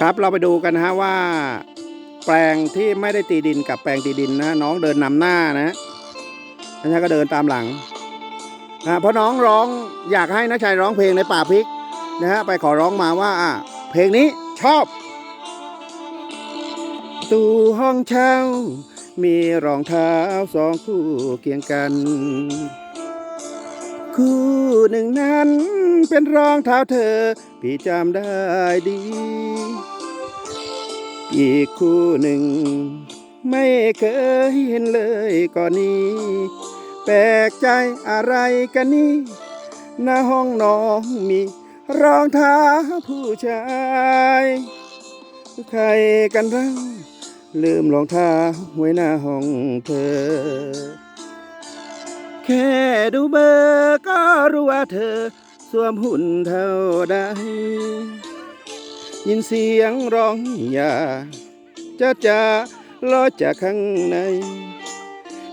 ครับเราไปดูกันนะฮะว่า แปลงที่ไม่ได้ตีดินกับแปลงตีดินนะ น้องเดินนำหน้านะนะชายก็เดินตามหลังนะเพราะน้องร้องอยากให้นะชัยร้องเพลงในป่าพริกนะฮะไปขอร้องมาว่าอะเพลงนี้ชอบ ตู้ห้องเช่ามีรองเท้าสองคู่เคียงกัน คู่หนึ่งนั้น เป็นรองเท้าเธอ พี่จำได้ดี อีกคู่หนึ่ง ไม่เคยเห็นเลยก่อนนี้ แปลกใจอะไรกันนี่หน้าห้องน้องมีรองเท้าผู้ชายใครกันเราลืมรองเท้าไว้หน้าห้องเธอ แค่ดูเบอร์ก็รู้ว่าเธอ สวมหุ่นเท่าใด ยินเสียงร้องอย่าจะจะลอยจากข้างใน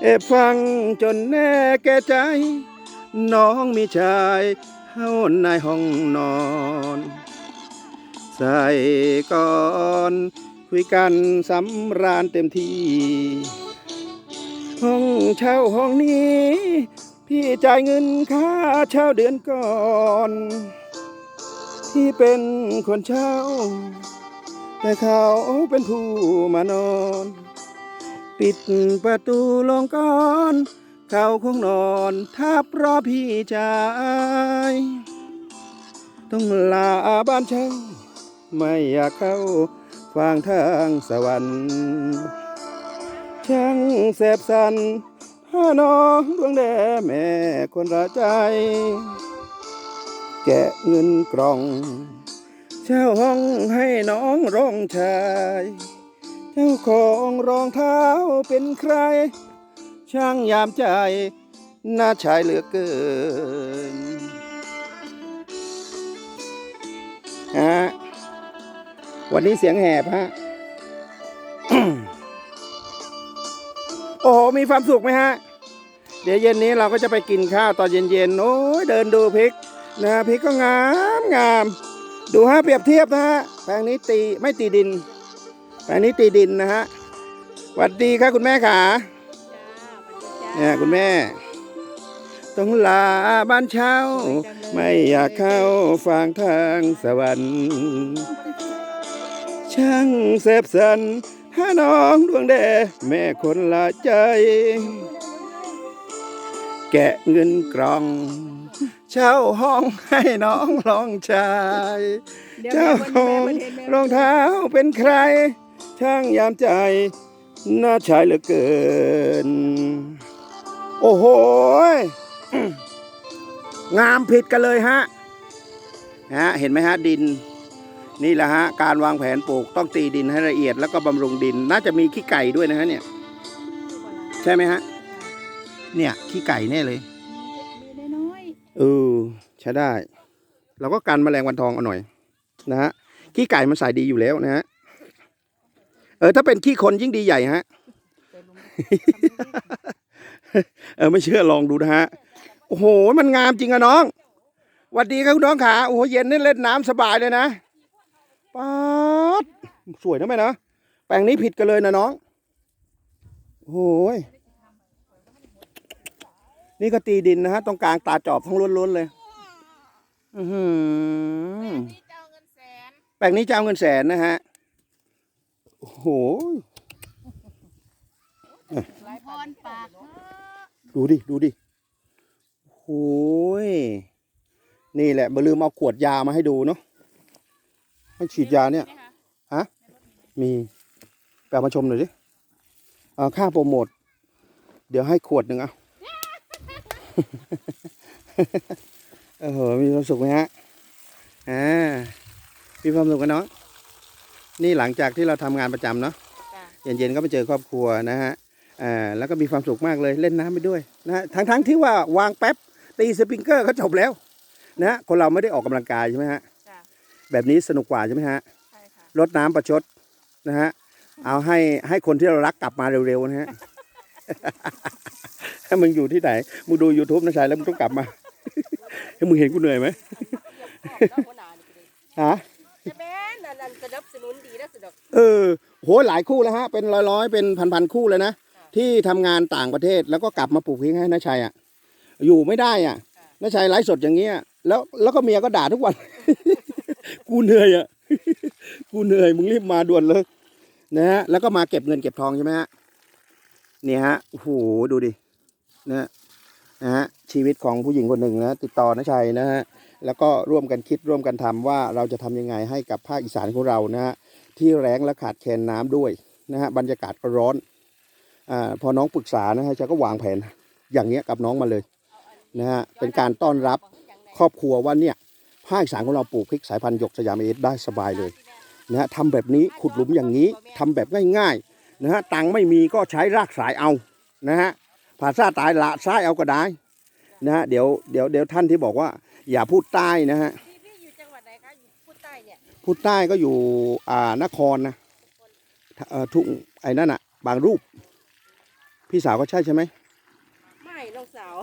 เอบฟังจนแน่แก่ใจ น้องมีชายเท่าในห้องนอน ใส่ก่อน คุยกันสำราญเต็มที่ เช่าห้องนี้ พี่จ่ายเงินค่าเช่าเดือนก่อนที่เป็นคนเช่า แต่เขาเป็นผู้มานอน ปิดประตูลงก่อน เขาคงนอนทับรอพี่จ่าย ต้องลาบ้านเช่า ไม่อยากเข้าฟังทางสวรรค์ช่างแสบสัน น้องดวงแดแม่คนละใจ แกะเงินกล่อง เช่าห้องให้น้องร้องชาย เจ้าของรองเท้าเป็นใคร ช่างยามใจ น่าชายเหลือเกินฮะวันนี้เสียงแหบฮะโอ้โหมีความสุขไหมฮะ เดี๋ยวเย็นนี้เราก็จะไปกินข้าวตอนเย็นๆโอ้ยเดินดูพริกนะฮะพริกก็งามงามดูฮะเปรียบเทียบนะฮะแปลงนี้ตีไม่ตีดิน แปลงนี้ตีดินนะฮะหวัดดีครับคุณแม่ขาเนี่ยคุณแม่ต้องลาบ้านเช่า ไม่อยากเข้าฟังทางสวรรค์ช่างเสบสันถ้าน้องดวงแดแม่คนละใจ แกะเงินกล่อง เช่าห้องให้น้องรองชายดี๋ยวเจ้าแม่ของเพิ่นแม่เพิ่นรองเท้าเป็นใคร ช่างยามใจ น่าชายเหลือเกิน โอ้โหยงามผิดกันเลยฮะนะฮะเห็นไหมฮะดิน นี่แหละฮะการวางแผนปลูกต้องตีดินให้ละเอียดแล้วก็บำรุงดิน น่าจะมีขี้ไก่ด้วยนะฮะเนี่ย ใช่ไหมฮะ เนี่ย ขี้ไก่แน่เลยมีน้อยเออใช้ได้ เราก็กันแมลงวันทองเอาหน่อย นะฮะขี้ไก่มันใส่ดีอยู่แล้วนะฮะเออถ้าเป็นขี้คนยิ่งดีใหญ่ฮะๆแต่ลุงเออไม่เชื่อลองดูนะฮะโอ้โหมันงามจริงอะน้องหวัสดีครับคุณน้องขาโอ้โหเย็นนี่เล่นน้ำสบายเลยนะป๊าดสวยนะแม่นะแปลงนี้ผิดกันเลยนะน้องโอ้โหย นี่ก็ตีดินนะฮะตรงกลางตาจอบทั้งล้วนๆเลย อือหือนี่เจ้าเงินแสนแปลงนี้จะเอาเงินแสนนะฮะโอ้โหหลายพรปากดูดิดูดิโอ้ยนี่แหละมาลืมเอาขวดยามาให้ดูเนาะให้ฉีดยาเนี่ยฮะ มีแปลมาชมหน่อยดิเอาค่าโปรโมท เดี๋ยวให้ขวดหนึ่งเอา เออมีความสุขไหมฮะอ่ามีความสุขกันเนาะนี่หลังจากที่เราทำงานประจำเนาะจ้ะเย็นๆก็ไปเจอครอบครัวนะฮะอ่าแล้วก็มีความสุขมากเลยเล่นน้ำไปด้วยนะฮะทั้งๆที่ว่าวางแป๊บตีสปริงเกอร์ก็จบแล้วนะฮะคนเราไม่ได้ออกกำลังกายใช่ไหมฮะจ้ะแบบนี้สนุกกว่าใช่ไหมฮะใช่ค่ะรดน้ำประชดนะฮะเอาให้ให้คนที่เรารักกลับมาเร็วๆนะฮะ ถ้ามึงอยู่ที่ไหน มึงดู YouTube นะชายแล้วมึงต้องกลับมา ให้มึงเห็นกูเหนื่อยไหมแล้วหัวหน้านี่ก็ได้ฮะจะแม่นนั่นน่ะอันสนับสนุนดีนะสุดอกเออ โหหลายคู่แล้วฮะ เป็นร้อยร้อยๆเป็นพันพันๆคู่เลยนะ ที่ทำงานต่างประเทศแล้วก็กลับมาปลูกพริกให้นาชัยอะ อยู่ไม่ได้อะนาชัยไลฟ์สดอย่างเงี้ย แล้วแล้วก็เมียก็ด่าทุกวัน กูเหนื่อยอะ กูเหนื่อย มึงรีบมาด่วนเลยนะฮะ แล้วก็มาเก็บเงินเก็บทองใช่ไหมฮะเนี่ยฮะ โอ้โห ดูดิ นะฮะนะฮะชีวิตของผู้หญิงคนหนึ่งนะติดต่อนาชัยนะฮะแล้วก็ร่วมกันคิดร่วมกันทำว่าเราจะทำยังไงให้กับภาคอีสานของเรานะฮะที่แรงและขาดแคลนน้ำด้วยนะฮะบรรยากาศก็ร้อนอ่าพอน้องปรึกษานะฮะจะก็วางแผนอย่างเงี้ยกับน้องมาเลยนะฮะเป็นการต้อนรับครอบครัวว่าเนี่ยภาคอีสานของเราปลูกพริกสายพันธุ์หยกสยามเอสได้สบายเลยนะฮะทำแบบนี้ขุดหลุมอย่างนี้ทำแบบง่ายๆนะฮะตังไม่มีก็ใช้รากสายเอานะฮะ ภาษาตายละซ้ายเอาก็ได้นะฮะเดี๋ยวเดี๋ยวเดี๋ยวท่านที่บอกว่า อย่าพูดใต้นะฮะพี่พี่อยู่จังหวัดไหนคะอยู่พูดใต้เนี่ยพูดใต้ก็อยู่อ่านครนะเอ่อทุ่งไอ้นั่นอะ บางรูป พี่สาวก็ใช่ใช่ไหม ไม่น้องสาว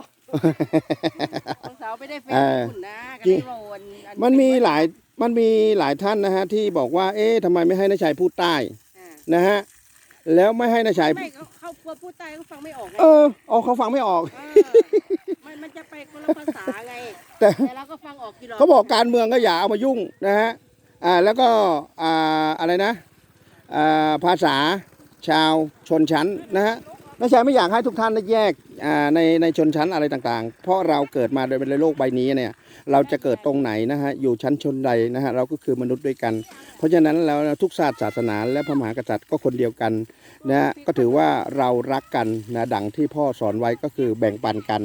น้องสาวไปได้แฟนเออญี่ปุ่นนะก็จริงได้โรนอัมันมีหลายมันมีหลายท่านนะฮะที่บอกว่า เอ๊ะทำไมไม่ให้นายชัยพูดใต้อ่านะฮะแล้วไม่ให้นายชัย ไม่เขาเขา กลัวพูดใต้เขาฟังไม่ออกไงเอออ๋อเขาฟังไม่ออก เออมันมันจะไปคนละภาษาไง แต่ แต่เราก็ฟังออกกี่หรอกเขาบอกการเมืองก็อย่าเอามายุ่งนะฮะ อ่าแล้วก็อ่าอะไรนะอ่าภาษาชาวชนชั้นนะฮะนายชัยไม่อยากให้ทุกท่านได้แยกอ่าในในชนชั้นอะไรต่างๆ เพราะเราเกิดมาโดยในโลกใบนี้เนี่ย เราจะเกิดตรงไหนนะฮะอยู่ชั้นชนใดนะฮะเราก็คือมนุษย์ด้วยกัน เพราะฉะนั้นแล้วทุกศาสตร์ศาสนาและพระมหากษัตริย์ก็คนเดียวกัน นะฮะก็ถือว่าเรารักกันนะดังที่พ่อสอนไว้ก็คือแบ่งปันกัน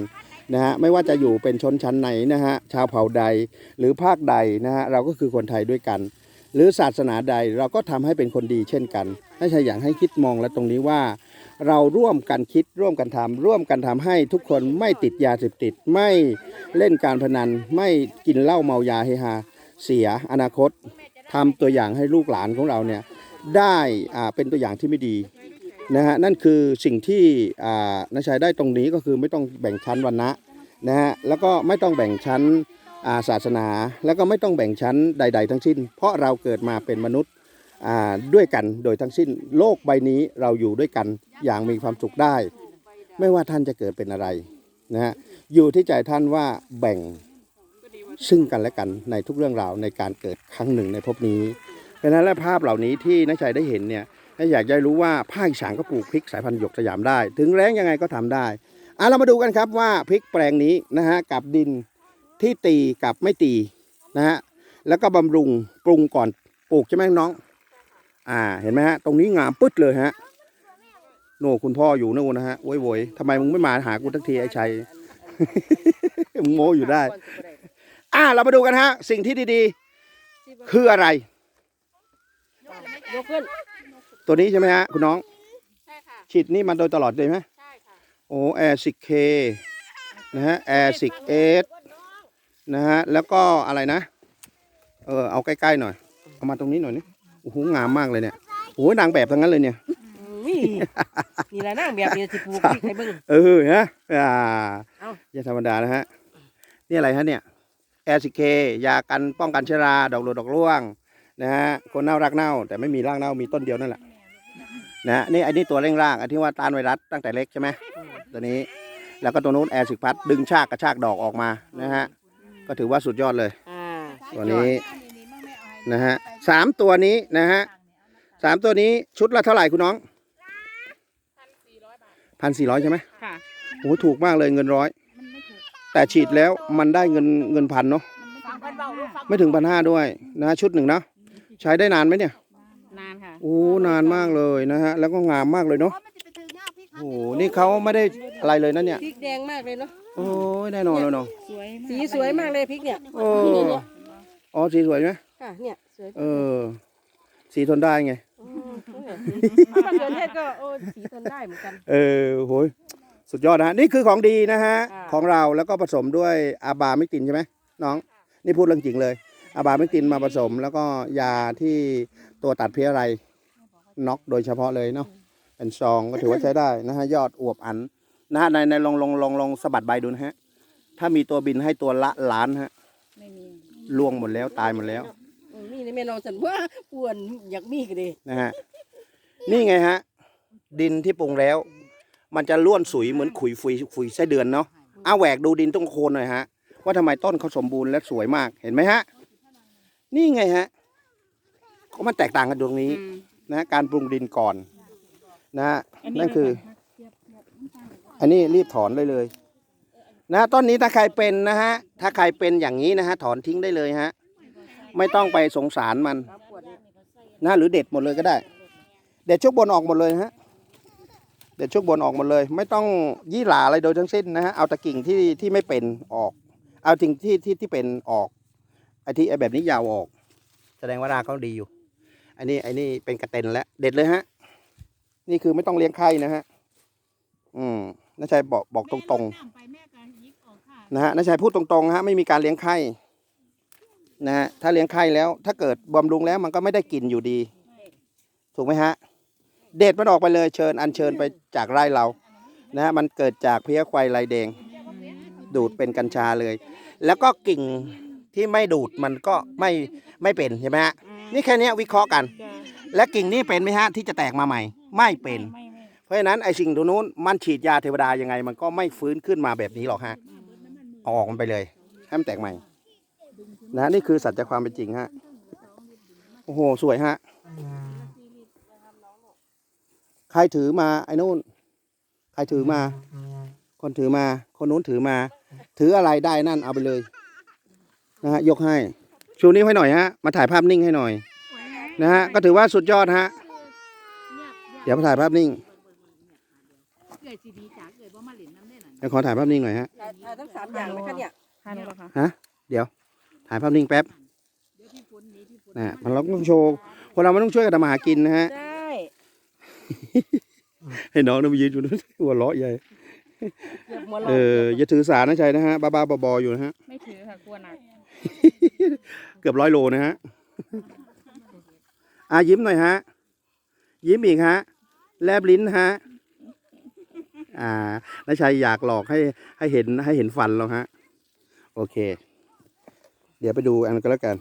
นะฮะไม่ว่าจะอยู่เป็นชนชั้นไหนนะฮะชาวเผ่าใดหรือภาคใดนะฮะเราก็คือคนไทยด้วยกัน หรือศาสนาใดเราก็ทำให้เป็นคนดีเช่นกันให้ชายอยากให้คิดมองและตรงนี้ว่า เราร่วมกันคิดร่วมกันทำร่วมกันทำให้ทุกคนไม่ติดยาเสพติด ไม่เล่นการพนัน ไม่กินเหล้าเมายาเฮฮาเสียอนาคตทำตัวอย่างให้ลูกหลานของเราเนี่ยได้อ่าเป็นตัวอย่างที่ไม่ดี นะฮะนั่นคือสิ่งที่อ่านายชัยได้ตรงนี้ก็คือไม่ต้องแบ่งชั้นวรรณะนะฮะแล้วก็ไม่ต้องแบ่งชั้นาศาสนา แล้วก็ไม่ต้องแบ่งชั้นใด ๆ ทั้งสิ้น เพราะเราเกิดมาเป็นมนุษย์ด้วยกันโดยทั้งสิ้น โลกใบนี้เราอยู่ด้วยกันอย่างมีความสุขได้ ไม่ว่าท่านจะเกิดเป็นอะไรนะฮะอยู่ที่ใจท่านว่าแบ่งซึ่งกันและกันในทุกเรื่องราวในการเกิดครั้งหนึ่งในภพนี้เพราะฉะนั้นและภาพเหล่านี้ที่นักชัยได้เห็นเนี่ย ถ้าอยากจะรู้ว่าภาคอีสานก็ปลูกพริกสายพันธุ์หยกสยามได้ ถึงแรงยังไงก็ทำได้อะเรามาดูกันครับว่าพริกแปลงนี้นะฮะกับดินที่ตีกับไม่ตีนะฮะแล้วก็บำรุงปรุงก่อนปลูกใช่ไหมน้อง อ่าเห็นไหมฮะตรงนี้งามปึ๊ดเลยฮะโน่คุณพ่ออยู่นู่นนะฮะโวยโวยทำไมมึงไม่มาหากูทักทีไอ้ชัยมึงโมอยู่ได้ อ่าเรามาดูกันฮะ สิ่งที่ดีๆ คืออะไรยกขึ้น ตัวนี้ใช่ไหมฮะคุณน้อง ใช่ค่ะ ฉีดนี่มาโดยตลอดเลยไหมใช่ค่ะโอ้แอร์สิกเคนะฮะแอร์สิกเอสนะฮะแล้วก็อะไรนะ เออเอาใกล้ๆหน่อย เอามาตรงนี้หน่อยนี่โอ้โหงามมากเลยเนี่ยโอ้โหนางแบบทั้งนั้นเลยเนี่ย นี่นี่แหละนั่งแบบนี้สิปลูกพริกให้เบิ่ง เออฮะอ่าเอ้า อย่าธรรมดานะฮะ นี่อะไรฮะเนี่ยแอซิเคยากันป้องกันเชื้อรา ดอกหลุดดอกร่วง นะฮะ คนเน่ารากเน่า แต่ไม่มีรากเน่ามีต้นเดียวนั่นแหละ นะฮะนี่อันนี้ตัวเร่งรากอันที่ว่าต้านไวรัสตั้งแต่เล็กใช่ไหมตัวนี้แล้วก็ตัวนู้นแอซิพัดดึงชากกระชากดอกออกมานะฮะก็ถือว่าสุดยอดเลย อ่าตัวนี้นะฮะสามตัวนี้นะฮะสามตัวนี้ชุดละเท่าไหร่คุณน้องพันสี่ร้อยใช่ไหมค่ะ โอ้โหถูกมากเลยเงินร้อย แต่ฉีดแล้วมันได้เงินเงินพันเนาะฟังกันเบาดูฟังไม่ถึงพันห้าด้วยนะชุดหนึ่งนะใช้ได้นานไหมเนี่ย นานค่ะโอ้นานมากเลยนะฮะ แล้วก็งามมากเลยเนาะโอ้โหนี่เขาไม่ได้อะไรเลยนะเนี่ยพริกแดงมากเลยเนาะโอ้ยแน่นอนเลยเนาะสวยสีสวยมากเลยพริกเนี่ยโอ้อ๋อสีสวยไหมค่ะเนี่ยสวยเออ สีทนได้ไงมะเขือเทศก็โอ้สีทนได้เหมือนกัน เออโหยสุดยอดนะฮะนี่คือของดีนะฮะอ่าของเราแล้วก็ผสมด้วยอาบาไม่ตินใช่ไหมน้อง นี่พูดเรื่องจริงเลย อาบาไม่ตินมาผสม แล้วก็ยาที่ตัวตัดเพี้ยอะไรน็อกโดยเฉพาะเลยเนาะเป็นซองก็ถือว่าใช้ได้นะฮะยอดอวบอันนะฮะในในลองลองลองลองสะบัดใบดูนะฮะ ถ้ามีตัวบินให้ตัวละล้านฮะไม่มีล่วงหมดแล้วตายหมดแล้วเออมีนี่ในแม่น้องสันว่าป่วนอยากมีกันดินะฮะนี่ไงฮะ ดินที่ปรุงแล้ว มันจะล้วนสุยเหมือนขุยฟุยฟุยไส้เดือนเนาะเอาแหวกดูดินตรงโคนหน่อยฮะ ว่าทำไมต้นเขาสมบูรณ์และสวยมากเห็นไหมฮะ นี่ไงฮะก็มันแตกต่างกันตรงนี้นะฮะการปรุงดินก่อน นะฮะนั่นคือ อันนี้รีบถอนได้เลย นะต้นนี้ถ้าใครเป็นนะฮะ ถ้าใครเป็นอย่างนี้นะฮะ ถอนทิ้งได้เลยฮะ ไม่ต้องไปสงสารมันครับปวดนี่นะหรือเด็ดหมดเลยก็ได้ เด็ดช่วงบนออกหมดเลยนะฮะเด็ดช่วงบนออกหมดเลย ไม่ต้องยี่หร่าอะไรโดยทั้งสิ้นนะฮะเอาแตะกิ่งที่ที่ไม่เป็นออก เอาสิ่งที่ที่ที่เป็นออกไอ้ที่ไอ้แบบนี้ยาวออก แสดงว่ารากเขาดีอยู่ อันนี้ไอ้นี่เป็นกระเต็นแล้ว เด็ดเลยฮะ นี่คือไม่ต้องเลี้ยงไข่นะฮะ อืมน้าชัยบอกบอกตรงๆนะฮะน้าชัยพูดตรงๆฮะไม่มีการเลี้ยงไข่นะฮะถ้าเลี้ยงไข่แล้ว ถ้าเกิดบำรุงแล้วมันก็ไม่ได้กินอยู่ดี ถูกไหมฮะ เด็ดมันออกไปเลยเชิญอัญเชิญไปจากไร่เรา นะฮะมันเกิดจากเพี้ยควายลายแดง ดูดเป็นกัญชาเลย แล้วก็กิ่ง ที่ไม่ดูดมันก็ไม่ไม่เป็นใช่ไหมฮะนี่แค่เนี้ยวิเคราะห์กัน และกิ่งนี้เป็นไหมฮะที่จะแตกมาใหม่ ไม่เป็น เพราะฉะนั้นไอ้สิ่งตรงนู้นมันฉีดยาเทวดายังไง มันก็ไม่ฟื้นขึ้นมาแบบนี้หรอกฮะเอาออกมันไปเลยให้มันแตกใหม่นะนี่คือสัจความเป็นจริงฮะโอ้โหสวยฮะใครถือมาไอ้นู่น ใครถือมา คนถือมา คนนู้นถือมา ถืออะไรได้นั่นเอาไปเลย นะฮะยกให้ ชูนิ้วให้หน่อยฮะมาถ่ายภาพนิ่งให้หน่อยนะฮะก็ถือว่าสุดยอดฮะเดี๋ยวมาถ่ายภาพนิ่งเกิดสีดีจ๋าเกิดว่ามาเหรียญน้ำได้หน่อยเดี๋ยวขอถ่ายภาพนิ่งหน่อยฮะถ่ายถ่ายทั้งสามอย่างไหมคะเนี่ยทานหรอคะฮะเดี๋ยวถ่ายภาพนิ่งแป๊บเดี๋ยวพี่ฝนนี้พี่ฝนนะมันเราต้องโชว์คนเรามันต้องช่วยกันทำมาหากินนะฮะได้ให้น้องน้ำยืนอยู่นั่นหัวเราะใหญ่เหยียบหัวเราเอออย่าถือสานะชัยนะฮะบ้าๆบอๆอยู่นะฮะไม่ถือค่ะกลัวหนัก เกือบร้อยโลนะฮะอะยิ้มหน่อยฮะ ยิ้มอีกฮะ แลบลิ้นฮะ อ่านาชัยอยากหลอกให้ให้เห็นให้เห็นฟันเราฮะ โอเค เดี๋ยวไปดูอันก็แล้วกัน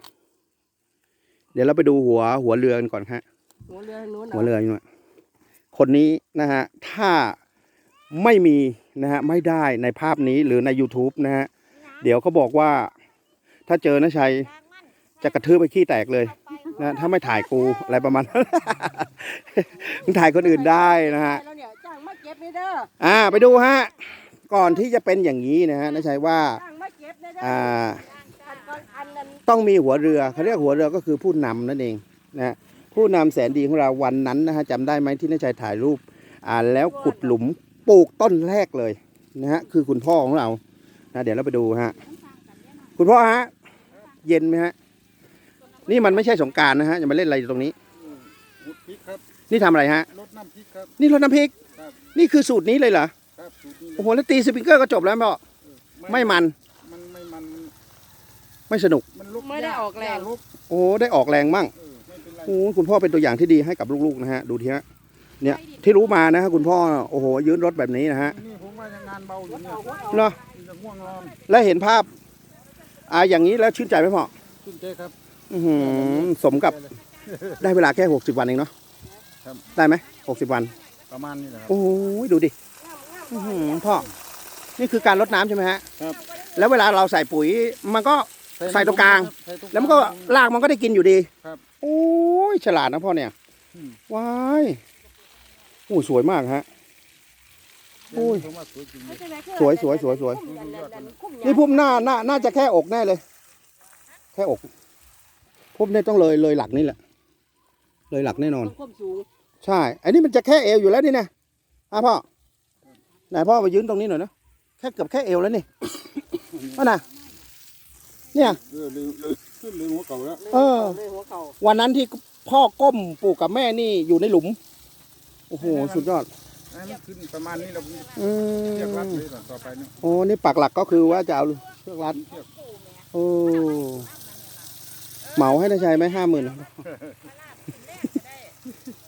เดี๋ยวเราไปดูหัวหัวเรือกันก่อนฮะ หัวเรือทางนู้นหัวเรืออยู่น่ะคนนี้นะฮะ ถ้าไม่มีนะฮะ ไม่ได้ในภาพนี้หรือใน YouTube นะฮะ เดี๋ยวเขาบอกว่า ถ้าเจอนะชัยจะกระทืบไปขี้แตกเลยนะถ้าไม่ถ่ายกูอะไรประมาณนั้นมึงถ่ายคนอื่นได้นะฮะอ่าไปดูฮะก่อนที่จะเป็นอย่างนี้นะฮะนะชัยว่าอ่าต้องมีหัวเรือเขาเรียกหัวเรือก็คือผู้นำนั่นเองนะผู้นำแสนดีของเราวันนั้นนะฮะจำได้ไหมที่นายชัยถ่ายรูปอ่าแล้วขุดหลุมปลูกต้นแรกเลยนะฮะคือคุณพ่อของเรานะเดี๋ยวเราไปดูฮะคุณพ่อฮะ เย็นไหมฮะ นี่มันไม่ใช่สงกรารนะฮะอย่ามาเล่นอะไรอยู่ตรงนี้รสพริกครับนี่ทำอะไรฮะรสน้ำพริกครับ นี่รดน้ำพริก ครับ นี่คือสูตรนี้เลยเหรอ ครับสูตรนี้เลโอ้ยโห แล้วตีสปริงเกอร์ก็จบแล้วพ่อไม่มัน มันไม่มันไม่สนุก มันลุกไม่ได้ออกแรงลุกโอ้ได้ออกแรงมั่ง เออไม่เป็นไร โอ้โหคุณพ่อเป็นตัวอย่างที่ดีให้กับลูกๆนะฮะ ดูทีฮะ เนี่ย ที่รู้มานะฮะคุณพ่อ โอ้โห ยืนรถแบบนี้นะฮะนี่ผมว่ายังงานเบาอยู่เนี่ยเนาะมันจะง่วงนอนแล้วเห็นภาพ อ่าอย่างนี้แล้วชื่นใจไหมพ่อขึ้นใจครับอื้อหือสมกับได้เวลาแค่หกสิบวันเองเนาะครับ ได้ไหมหกสิบวัน ประมาณนี้แหละครับ โอ้ยดูดิอื้อหือพ่อ นี่คือการรดน้ำใช่ไหมฮะครับ แล้วเวลาเราใส่ปุ๋ยมันก็ ใส่ตรงกลาง ใส่ตรง แล้วมันก็รากมันก็ได้กินอยู่ดีครับโอ้ยฉลาดนะพ่อเนี่ย อืม ว้าย โอ้ยสวยมากฮะ โอ้ย สวยสวยสวยสวย นี่พุ่มหน้าหน้าน่าจะแค่อกแน่เลย แค่อกพุ่มเนี่ยต้องเลยเลยหลักนี่แหละ เลยหลักแน่นอนคุ้มสูงใช่ อันนี้มันจะแค่เอวอยู่แล้วนี่นะอะพ่อไหนพ่อมายืนตรงนี้หน่อยนะแค่เกือบแค่เอวแล้วนี่ว่าน่ะเนี่ยเออลืมลืมลืมหัวเก่าแล้วเออ เลยหัวเข่าวันนั้นที่พ่อก้มปลูกกับแม่นี่อยู่ในหลุม โอ้โห สุดยอด อันนี้ขึ้นประมาณนี้เราอืเรียกรัดมเลยต่อไปเนี่ยโอ้นี่ปักหลักก็คือว่าจะเอาเชือกรัด เชือกโอ้เหมาให้ได้ใช้ไหมห้าหมื่น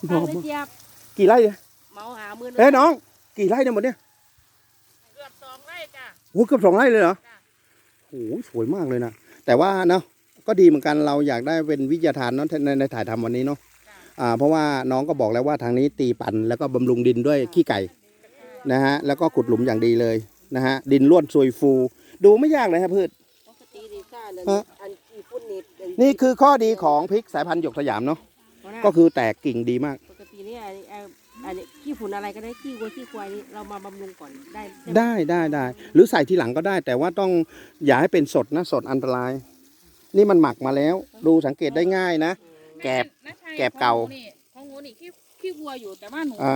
ป้าได้เจี๊ยบกี่ไร่เนี่ยเมาหามือเอ้ยน้อง กี่ไร่เนี่ยหมดเนี่ยเกือบสองไร่จ้ะโอ้เกือบสองไร่เลยเหรอโอ้โหสวยมากเลยนะแต่ว่าเนาะก็ก็ดีเหมือนกันเราอยากได้เป็นวิทยาทานเนาะในในถ่ายทำวันนี้เนาะ อ่าเพราะว่าน้องก็บอกแล้วว่าทางนี้ตีปั่นแล้วก็บำรุงดินด้วยขี้ไก่นะฮะแล้วก็ขุดหลุมอย่างดีเลยนะฮะดินร่วนซุยฟู ดูไม่ยากเลยครับพืชปกติดีซ่าเลยฮะ อันกี่พุ่นนี่เป็นี่คือข้อดีของพริกสายพันธุ์หยกสยามเนาะหัวหน้าก็คือแตกกิ่งดีมาก ปกติเนี่ยอันนี้เอาอันนี้ขี้ฝุ่นอะไรก็ได้ขี้วัวขี้ควายนี่เรามาบำรุงก่อนได้ใช่ไหมได้ได้ได้หรือใส่ทีหลังก็ได้ แต่ว่าต้องอย่าให้เป็นสดนะสดอันตราย นี่มันหมักมาแล้ว ดูสังเกตได้ง่ายนะ แกบน้าชัยแกบเก่า ของหนูนี่ของหนูนี่ขี้ขี้วัวอยู่แต่ว่าหนูอ่า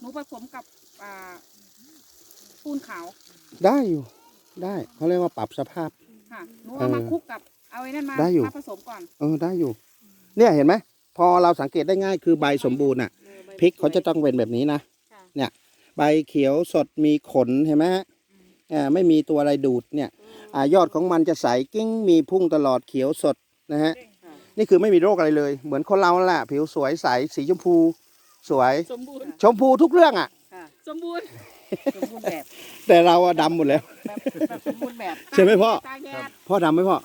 หนูผสมกับอ่าปูนขาวได้อยู่ได้เขาเรียกว่าปรับสภาพ ค่ะหนูเอามาเออคลุกกับเอาไอ้นั่นมาได้อยู่ มาผสมก่อนเออได้อยู่ เนี่ยเห็นไหมพอเราสังเกตได้ง่ายคือใบสมบูรณ์อะเออใบพริกเขาจะต้องเป็นแบบนี้นะค่ะ เนี่ย ใบเขียวสดมีขนเห็นไหมฮะอ่าไม่มีตัวอะไรดูดเนี่ยอ่ายอดของมันจะใสกิ้งมีพุ่งตลอดเขียวสดนะฮะค่ะ นี่คือไม่มีโรคอะไรเลย เหมือนคนเราแหละผิวสวยใสสีชมพู สวย สมบูรณ์ชมพูทุกเรื่องอะ ค่ะสมบูรณ์สมบูรณ์แบบแต่เราอะดำหมดแล้ว แบบแบบสมบูรณ์แบบใช่ไหมพ่อ ตาแยดพ่อดำไหมพ่อ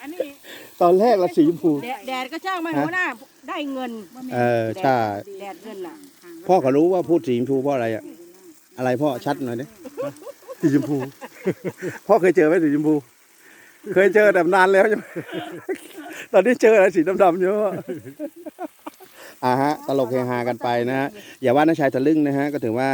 อันนี้ตอนแรกเราสีชมพู แดดแดดก็ช่างไม่หัวหน้าได้เงินเออใช่ แดดเงินล่ะพ่อก็รู้ว่าพูดสีชมพูเพราะอะไรอะอะไรพ่อชัดหน่อยดิสีชมพู พ่อเคยเจอไหมสีชมพู เคยเจอแต่นานแล้วใช่ไหมตอนนี้เจออะไรสีดำๆเยอะอ่าฮะตลกเฮฮากันไปนะฮะอย่าว่าน้าชายทะลึ่งนะฮะก็ถือว่า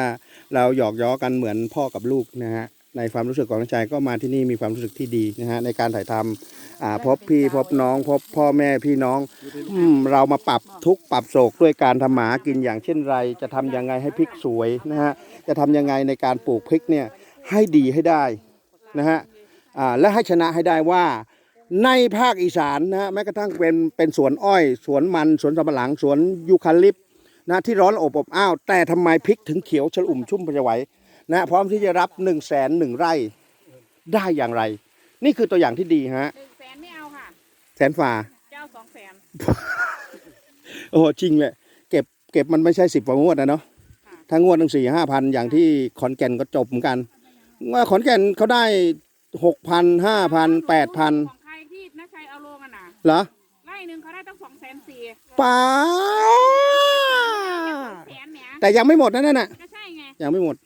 เราหยอกย้อกันเหมือนพ่อกับลูกนะฮะในความรู้สึกของน้าชายก็มาที่นี่มีความรู้สึกที่ดีนะฮะในการถ่ายทำอ่าพบพี่พบน้อง พบพ่อแม่พี่น้องอืมเรามาปรับทุกข์ปรับโศกด้วยการทำหมากินอย่างเช่นไร จะทำยังไงให้พริกสวยนะฮะจะทำยังไงในการปลูกพริกเนี่ยให้ดีให้ได้นะฮะ และให้ชนะให้ได้ว่าในภาคอีสานนะฮะแม้กระทั่งเป็นเป็นสวนอ้อย สวนมันสวนสำปะหลังสวนยูคาลิปต์นะที่ร้อนอบอบอ้าวแต่ทำไมพริกถึงเขียวฉลุ่มชุ่มประจไหวนะพร้อมที่จะรับ1นึ่งแสนหนึ่งไร่ได้อย่างไร นี่คือตัวอย่างที่ดีฮะหนึ่งแสนไม่เอาค่ะแสนฝ่าเจ้าสองแสนโอ้จริงแหละเก็บเก็บมันไม่ใช่สิบกว่างวดนะเนาะค่ะถ้างวดหนึ่งสี่ห้าพันอย่างที่ขอนแก่นก็จบเหมือนกันว่าขอนแก่นเขาได้ หกพันห้าพันแปดพันของใครที่น้าชัยเอาลงอะนะเหรอไร่หนึ่งเขาได้ตั้งสองแสนสี่ป้าแสนแหมแต่ยังไม่หมดนะนั่นน่ะ ก็ใช่ไงยังไม่หมด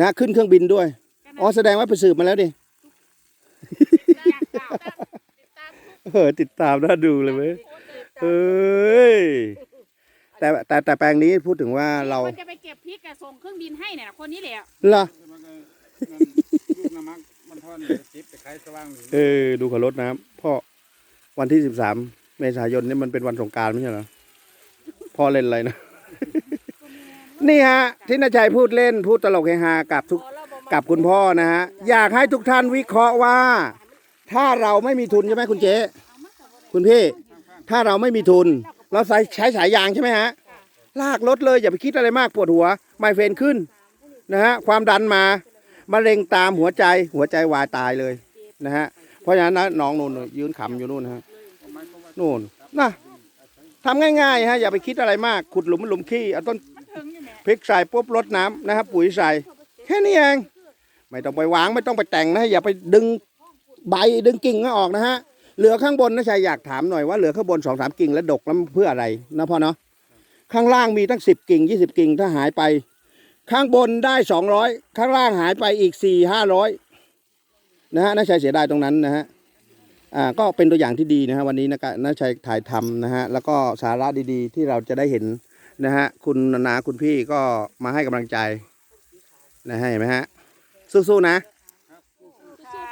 นะขึ้นเครื่องบินด้วยก็นั่นอ๋อแสดงว่าไปสืบมาแล้วดิ อยากกล่าวติดตามทุกเออติดตามน่าดูเลยเว้ยโพสต์เลยเอ้ยแต่แต่แต่แปลงนี้พูดถึงว่าเราคนจะไปเก็บพริกอะส่งเครื่องบินให้เนี่ยนะคนนี้แหละ เหรอมันก็นั่นลูกน้ำมันมัน ทอนเดี๋ยวจิบไปขายสว่างนี่เออ ดูขอรถนะครับพ่อวันที่สิบสามเมษายนนี่มันเป็นวันสงกรารไม่ใช่เหรอพ่อเล่นอะไรนะ นี่ฮะที่นาชัยพูดเล่นพูดตลกเฮฮากับทุกกับคุณพ่อนะฮะ อยากให้ทุกท่านวิเคราะห์ว่า ถ้าเราไม่มีทุนใช่ไหมคุณเจ๊คุณพี่ ถ้าเราไม่มีทุน เราใช้ใช้สายยางใช่ไหมฮะ ลากรถเลยอย่าไปคิดอะไรมากปวดหัว ไมเฟรนขึ้นนะฮะความดันมา มะเร็งตามหัวใจหัวใจวายตายเลยนะฮะเพราะฉะนั้นนะน้องนู่นยืนขำอยู่นู่นนะฮะนู่นนะทำง่ายๆฮะอย่าไปคิดอะไรมากขุดหลุมหลุมขี้เอาต้นมันถึงอยู่แหมพริกใส่ปุ๊บรดน้ำนะครับปุ๋ยใส่แค่นี้เองไม่ต้องไปวางไม่ต้องไปแต่งนะอย่าไปดึงใบดึงกิ่งให้ออกนะฮะเหลือข้างบนนะชายอยากถามหน่อยว่าเหลือข้างบนสองสามกิ่งแล้วดกแล้วเพื่ออะไรนะพ่อเนาะข้างล่างมีตั้งสิบกิ่งยี่สิบกิ่งถ้าหายไป ข้างบนได้สองร้อยข้างล่างหายไปอีกสี่ห้าร้อยนะฮะน่าชัยเสียดายตรงนั้นนะฮะอ่าก็เป็นตัวอย่างที่ดีนะฮะวันนี้นะน่าชัยถ่ายทำนะฮะแล้วก็สาระดีๆ ที่เราจะได้เห็นนะฮะคุณนาคุณพี่ก็มาให้กำลังใจนะฮะเห็นไหมฮะสู้ๆนะค่ะ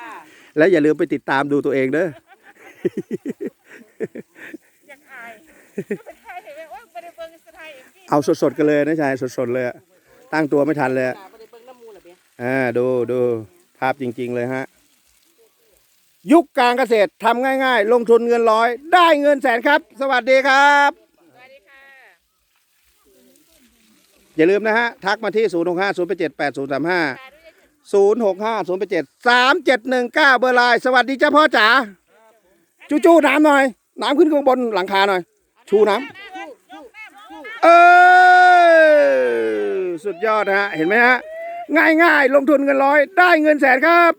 แล้วอย่าลืมไปติดตามดูตัวเองเด้ออยากอายก็เป็นไทยเห็นไหมว่าไม่ได้เบิ่งสไตล์เอ็มกี้เอาสดๆกันเลยนะชายสดๆเลยอะ ตั้งตัวไม่ทันเลยอะค่ะบ่ได้เบิ่งน้ำมูลเหรอเบี้ยอ่าดูดูภาพจริง ๆ เลยฮะ ยุคการเกษตรทำง่าย ๆ ลงทุนเงินร้อย ได้เงินแสนครับ สวัสดีครับ สวัสดีค่ะ อย่าลืมนะฮะ ทักมาที่ 0 6 5 0 8 7 8 0 3 5 0 6 5 0 8 7 3 7 1 9 เบอร์ไลน์สวัสดีจ้าพ่อจ๋าจู้ๆน้ำหน่อย น้ำขึ้นข้างบนหลังคาหน่อย ชูน้ำเออ สุดยอดนะฮะเห็นไหมฮะง่ายๆ ลงทุนเงินร้อยได้เงินแสนครับ